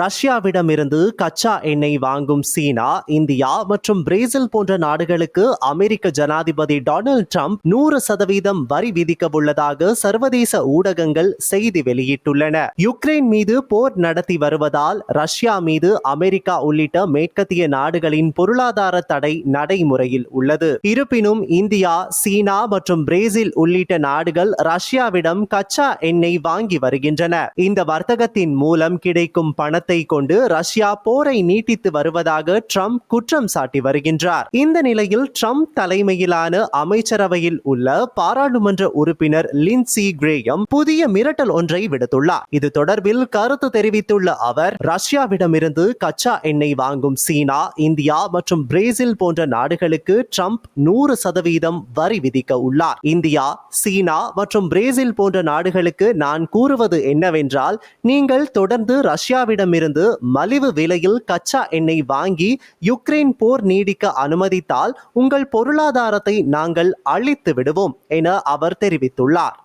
ரஷ்யாவிடமிருந்து கச்சா எண்ணெய் வாங்கும் சீனா இந்தியா மற்றும் பிரேசில் போன்ற நாடுகளுக்கு அமெரிக்க ஜனாதிபதி டொனால்ட் ட்ரம்ப் நூறு சதவீதம் வரி விதிக்க உள்ளதாக சர்வதேச ஊடகங்கள் செய்தி வெளியிட்டுள்ளன. யுக்ரைன் மீது போர் நடத்தி வருவதால் ரஷ்யா மீது அமெரிக்கா உள்ளிட்ட மேற்கத்திய நாடுகளின் பொருளாதார தடை நடைமுறையில் உள்ளது. இருப்பினும் இந்தியா சீனா மற்றும் பிரேசில் உள்ளிட்ட நாடுகள் ரஷ்யாவிடம் கச்சா எண்ணெய் வாங்கி வருகின்றன. இந்த வர்த்தகத்தின் மூலம் கிடைக்கும் பணத்தை காரணத்தை கொண்டு ரஷ்யா போரை நீட்டித்து வருவதாக ட்ரம்ப் குற்றம் சாட்டி வருகின்றார். இந்த நிலையில் ட்ரம்ப் தலைமையிலான அமைச்சரவையில் உள்ள பாராளுமன்ற உறுப்பினர் லின்சி கிரேயம் புதிய மிரட்டல் ஒன்றை விடுத்துள்ளார். இது தொடர்பில் கருத்து தெரிவித்துள்ள அவர் ரஷ்யாவிடமிருந்து கச்சா எண்ணெய் வாங்கும் சீனா இந்தியா மற்றும் பிரேசில் போன்ற நாடுகளுக்கு ட்ரம்ப் நூறு சதவீதம் வரி விதிக்க உள்ளார். இந்தியா சீனா மற்றும் பிரேசில் போன்ற நாடுகளுக்கு நான் கூறுவது என்னவென்றால் நீங்கள் தொடர்ந்து ரஷ்யாவிடம் ரஷ்யாவிடமிருந்து மலிவு விலையில் கச்சா எண்ணெய் வாங்கி யுக்ரைன் போர் நீடிக்க அனுமதித்தால் உங்கள் பொருளாதாரத்தை நாங்கள் அழித்து விடுவோம் என அவர் தெரிவித்துள்ளார்.